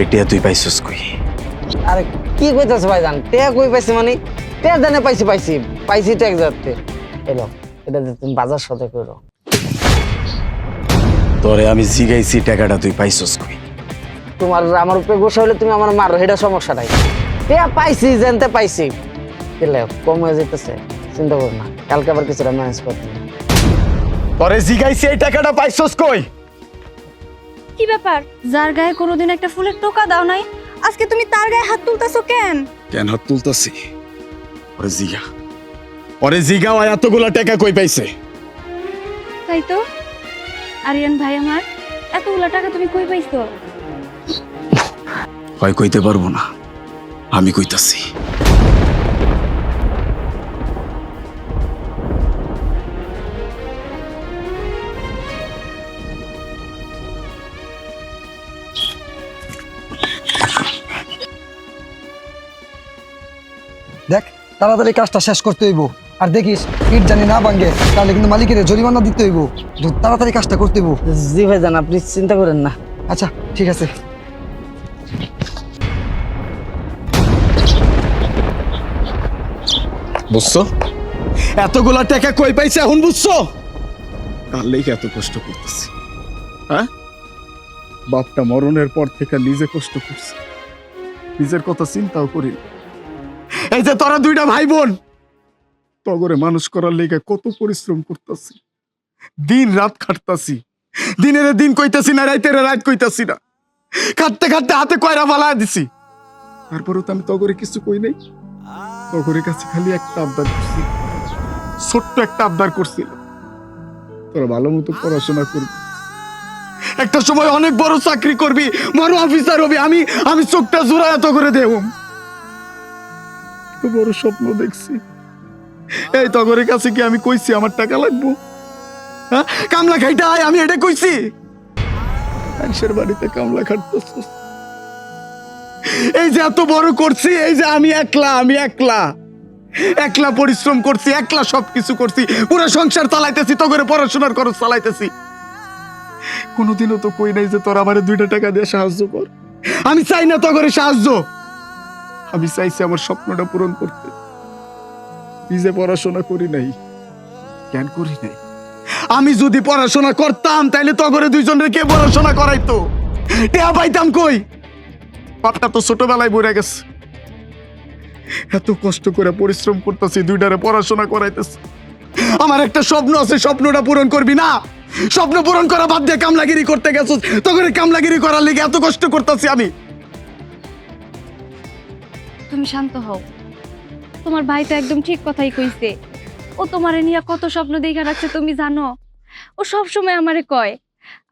এটা তুই পাইছিস কই? আরে কি কইতাছ ভাইজান? টেয়া কই পাইছি মানে? টেয়া জানে পাইছি পাইছি। পাইছি তো এক এলো এটা তুমি বাজার সাথে করো। তোরে আমি জিগাইছি টাকাটা তুই পাইছিস কই? তোমার আমার উপরে গোসা হলে তুমি আমার মারো এটা সমস্যা নাই। টেয়া পাইছি জানতে পাইছি। কম হয়ে যেতেছে চিন্তা করো না কালকে আবার কিছুটা ম্যানেজ করতে হবে। তোরে জিগাইছি এই টাকাটা পাইছিস কই? কি ব্যাপার? যার গায়ে কোনোদিন একটা ফুলের টোকা দাও নাই আজকে তুমি তার গায়ে হাত তুলতেছো কেন? কেন হাত তুলতাছি? ওরে জিগা। ওরে জিগা ওই এতগুলা টাকা কই পাইছে? তাই তো? আরিয়ান ভাই আমার এতগুলা টাকা তুমি কই পাইছো? হয় কইতে পারব না। আমি কইতাছি। দেখ তাড়াতাড়ি কাজটা শেষ করতে হইব। আর দেখিস ইট জানি না ভাঙ্গে তাহলে কিন্তু মালিকের জরিমানা দিতে হইব। তাড়াতাড়ি কাজটা করতে হইব। জি ভাই ভাইজান আপনি চিন্তা করেন না। আচ্ছা ঠিক আছে। বুঝছ? এতগুলা টাকা কই পাইছে এখন বুঝছ? তার লেগে এত কষ্ট করতেছি? হ্যাঁ? বাপটা মরণের পর থেকে নিজে কষ্ট করছে। নিজের কথা চিন্তাও করি এই যে তোরা দুইটা ভাই বোন তগরে মানুষ করার লেগে কত পরিশ্রম করতেছি। দিন রাত খাটতাছি। দিনের দিন কইতাছি না রাইতের রাত কইতাছি না। খাটতে খাটতে হাতে কয়রা ফালা দিছি। তারপরেও তো আমি তগরে কিছু কই নাই। তগরের কাছে খালি একটা আবদার করছি। ছোট্ট একটা আবদার করছিল তোরা ভালো মতো পড়াশোনা করবি। একটা সময় অনেক বড় চাকরি করবি। বড় অফিসার হবি। আমি আমি চোখটা জোড়া এত করে দেব। বড় স্বপ্ন দেখছি। এই তগরের কাছে কি আমি কইছি আমার টাকা লাগবো? হ্যাঁ? কামলা খাইটা আয়, আমি এটা কইছি। মানুষের বাড়িতে কামলা খাটতেছিস। এই যে এত বড় করছি, এই যে আমি একলা আমি একলা। একলা পরিশ্রম করছি, একলা সবকিছু করছি, পুরো সংসার চালাইতেছি তো করে পড়াশোনার খরচ চালাইতেছি। কোনোদিনও তো কই নাই যে তোর আমারে দুইটা টাকা দিয়ে সাহায্য কর। আমি চাই না তো করে সাহায্য। আমি চাইছি আমার স্বপ্নটা পূরণ করতে। নিজে পড়াশোনা করি নাই, জ্ঞান করি নাই। আমি যদি পড়াশোনা করতাম, তাইলে তো করে দুইজনের কে পড়াশোনা করাইতো? টেয়া পাইতাম কই? বাপটা তো ছোটবেলায় বইরা গেছে। এত কষ্ট করে পরিশ্রম করতেছি, দুইটারে পড়াশোনা করাইতেছি। আমার একটা স্বপ্ন আছে, স্বপ্নটা পূরণ করবি না? স্বপ্ন পূরণ করা বাদ দিয়ে কামলাগিরি করতে গেছো তখন কামলাগিরি করার লেগে এত কষ্ট করতেছি আমি। তুমি শান্ত হও। তোমার ভাই তো একদম ঠিক কথাই কইছে। ও তোমারে নিয়ে কত স্বপ্ন দেখা রাখছে তুমি জানো। ও সব সময় আমারে কয়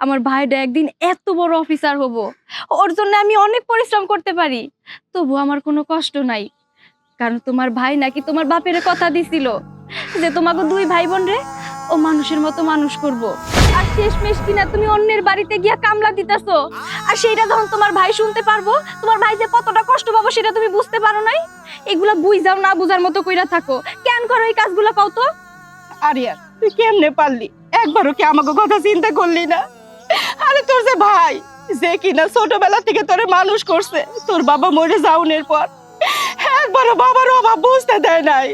আমার ভাইটা একদিন এত বড় অফিসার হব, ওর জন্য আমি অনেক পরিশ্রম করতে পারি। তবু আমার কোনো কষ্ট নাই, কারণ তোমার ভাই নাকি তোমার বাপের কথা দিছিল যে তোমাকে দুই ভাই বোন রে, ও মানুষের মতো মানুষ করব। আর শেষমেশ কিনা তুমি অন্যের বাড়িতে গিয়া কামলা দিতাছো, আর সেইটা যখন তোমার ভাই শুনতে পারব, তোমার ভাই যে কতটা কষ্ট পাবো সেটা তুমি বুঝতে পারো নাই? এগুলা বুঝাও না বুঝার মতো কইরা থাকো। কেন করো এই কাজগুলো কও তো? আরিয়ান তুই কেমনে পারলি? একবারও কি আমাকে কথা চিন্তা করলি না? আরে তোর যে ভাই, যে কিনা ছোটবেলা থেকে তোরে মানুষ করছে, তোর বাবা মরে যাওনের পর, একবারও বাবার অভাব বুঝতে দেয় নাই।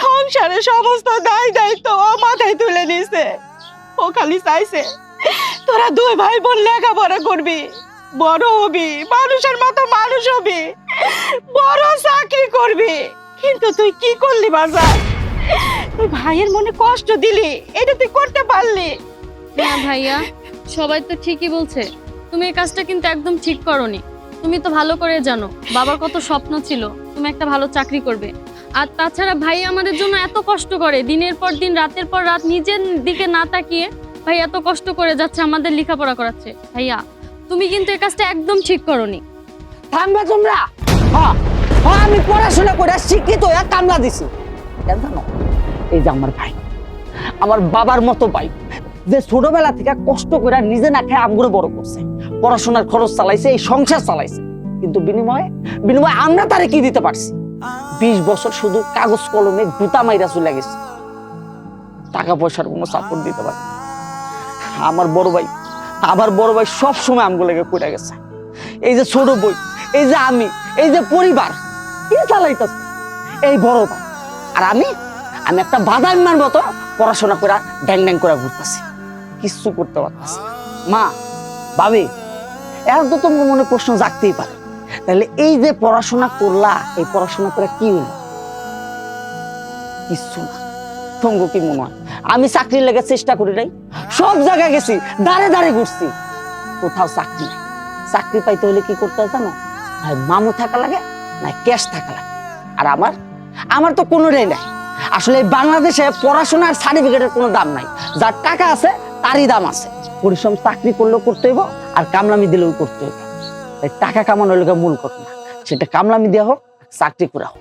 সংসারে সমস্ত দায় দায়িত্ব ও মাথায় তুলে নিছে। ও খালি চাইছে, তোরা দুই ভাই বোন লেখাপড়া করবি, বড় হবি, মানুষের মতো মানুষ হবি, বড় চাকরি করবি। কিন্তু তুই কি করলি বাজার? তুই ভাইয়ের মনে কষ্ট দিলি এটা তুই করতে পারলি। না ভাইয়া সবাই তো ঠিকই বলছে। তুমি এই কাজটা কিন্তু একদম ঠিক করনি। তুমি তো ভালো করে জানো বাবার কত স্বপ্ন ছিল তুমি একটা ভালো চাকরি করবে। আর তাছাড়া ভাই আমাদের জন্য এত কষ্ট করে দিনের পর দিন রাতের পর রাত নিজের দিকে না তাকিয়ে ভাই এত কষ্ট করে যাচ্ছে আমাদের লেখাপড়া করাচ্ছে। ভাইয়া তুমি কিন্তু এই কাজটা একদম ঠিক করনি। থামবে তোমরা? হ্যাঁ আমি পড়াশোনা করে শিক্ষিত হয়ে কামলা দিছি। কেন জানো? এই যে আমার ভাই, আমার বাবার মতো ভাই, যে ছোটবেলা থেকে কষ্ট করে নিজে না খেয়ে আমগুলো বড় করছে, পড়াশোনার খরচ চালাইছে, এই সংসার চালাইছে, কিন্তু বিনিময়ে বিনিময়ে আমরা তারে কি দিতে পারছি? বিশ বছর শুধু কাগজ কলমে গুতা মাইরা চলে গেছে। টাকা পয়সার কোনো সাপোর্ট দিতে পারে আমার বড় ভাই, আমার বড় ভাই সব সময় আমগুলো লেগে পড়ে গেছে। এই যে ছোট বই এই যে আমি, এই যে পরিবার কে চালাইতেছে। এই বড় ভাই। আর আমি আমি একটা বাদাইমার মতো পড়াশোনা করে ড্যাং ড্যাং করে ঘুরতেছি। কিচ্ছু করতে পারতেছি মা, ভাবি এর তো তোমার মনে প্রশ্ন জাগতেই পারে। তাহলে এই যে পড়াশোনা করলা, এই পড়াশোনা করে কি হলো কিচ্ছু না। তোমাকে কি মনে হয়? আমি চাকরির লেগে চেষ্টা করি নাই, সব জায়গায় গেছি দাঁড়ে দাঁড়ে ঘুরছি। কোথাও চাকরি নাই। চাকরি পাইতে হলে কি করতে হয় জানো? হয় মামু থাকা লাগে না ক্যাশ থাকা লাগে। আর আমার আমার তো কোনোটাই নাই। আসলে বাংলাদেশে পড়াশোনার সার্টিফিকেটের কোনো দাম নাই। যার টাকা আছে, তারই দাম আছে। পরিশ্রম চাকরি করলেও করতে হইব, আর কামলামি দিলেও করতে হইব। তাই টাকা কামানোর লোকের মূল কথা। না সেটা কামলামি দেওয়া হোক, চাকরি করা হোক।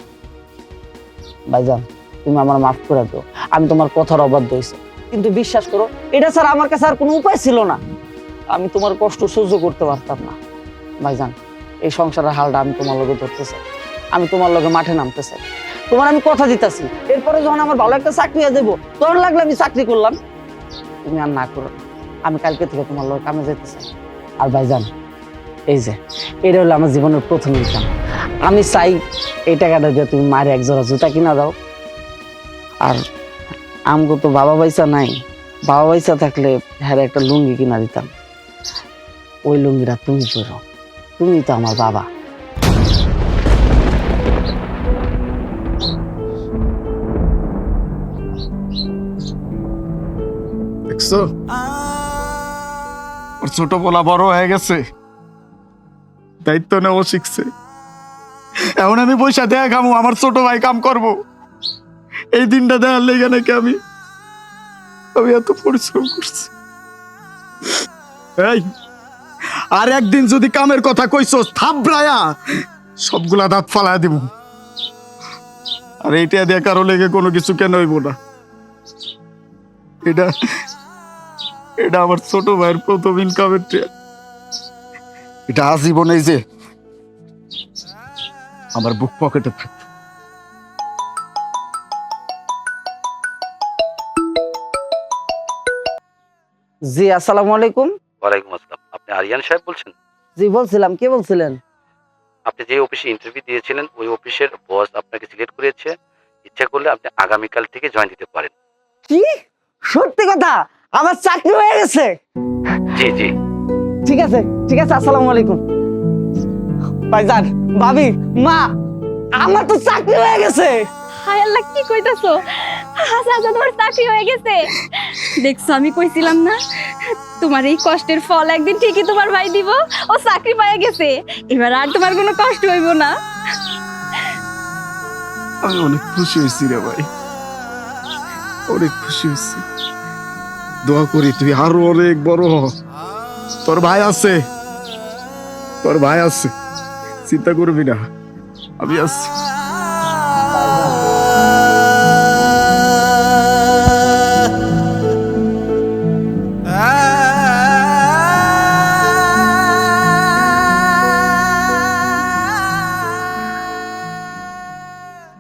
ভাইজান, তুমি আমার মাফ করে দিও। আমি তোমার কথার অবাধ্য হয়েছে। কিন্তু বিশ্বাস করো, এটা ছাড়া আমার কাছে আর কোনো উপায় ছিল না। আমি তোমার কষ্ট সহ্য করতে পারতাম না। ভাইজান, এই সংসারের হালটা আমি তোমার লগে ধরতে চাই। আমি তোমার লগে মাঠে নামতে চাই। তোমার আমি কথা দিতেছি। এরপরে যখন আমার ভালো একটা চাকরি যাব তখন লাগলে আমি চাকরি করলাম। তুমি আর না করো। আমি কালকে থেকে তোমার লোক কামে যেতে চাই। আর ভাইজান, এই যে, এটা হলো আমার জীবনের প্রথম ইনকাম আমি চাই এই টাকাটা দিয়ে তুমি মায়ের এক জোড়া জুতা কিনা দাও। আর আমগো তো বাবা পয়সা নাই। বাবা পয়সা থাকলে হ্যাঁ একটা লুঙ্গি কিনা দিতাম। ওই লুঙ্গিটা তুমি পরো। তুমি তো আমার বাবা। দেখছ? ওর ছোট বলা বড় হয়ে গেছে। দায়িত্ব নেওয়া শিখছে। এখন আমি পয়সা দেয়া খামু, আমার ছোট ভাই কাম করব। এই দিনটা দেওয়ার লেগে নাকি আমি আমি এত পরিশ্রম করছি। এই, আর একদিন যদি কামের কথা কইছো থাবড়ায়া সবগুলা দাঁত ফালায় দিব আর এইটা দিয়ে কারও লেগে কোনো কিছু কেন হইব না। এটা এটা আমার ছোট ভাইয়ের প্রথম ইনকামের ট্রেন এটা আজীবন এই যে আমার বুক পকেটে জি আসসালামু আলাইকুম। ওয়ালাইকুম আসসালাম। আপনি আরিয়ান সাহেব বলছেন? জি বলছিলাম। কে বলছিলেন? আপনি যে অফিসে ইন্টারভিউ দিয়েছিলেন ওই অফিসের বস আপনাকে সিলেক্ট করেছে। ইচ্ছা করলে আপনি আগামীকাল থেকে জয়েন দিতে পারেন। কি? সত্যি কথা? আমার চাকরি হয়ে গেছে। জি জি। ঠিক আছে ঠিক আছে আসসালামু আলাইকুম। ভাইজান ভাবি মা আমার তো চাকরি হয়ে গেছে। হায় আল্লাহ কি কইতাছো? হাসা হাসা তোমার চাকরি হয়ে গেছে। দেখছ আমি কইছিলাম না তোমার এই কষ্টের ফল একদিন ঠিকই তোমার ভাই দিব ও চাকরি পাইয়া গেছে। এবার আর তোমার কোনো কষ্ট হইব না। আমি অনেক খুশি হয়েছি রে ভাই। অনেক খুশি হয়েছি। দোয়া করি, তুই আরও অনেক বড় হ। তোর ভাই আছে। তোর ভাই আছে। চিন্তা করবি না। আমি আছি।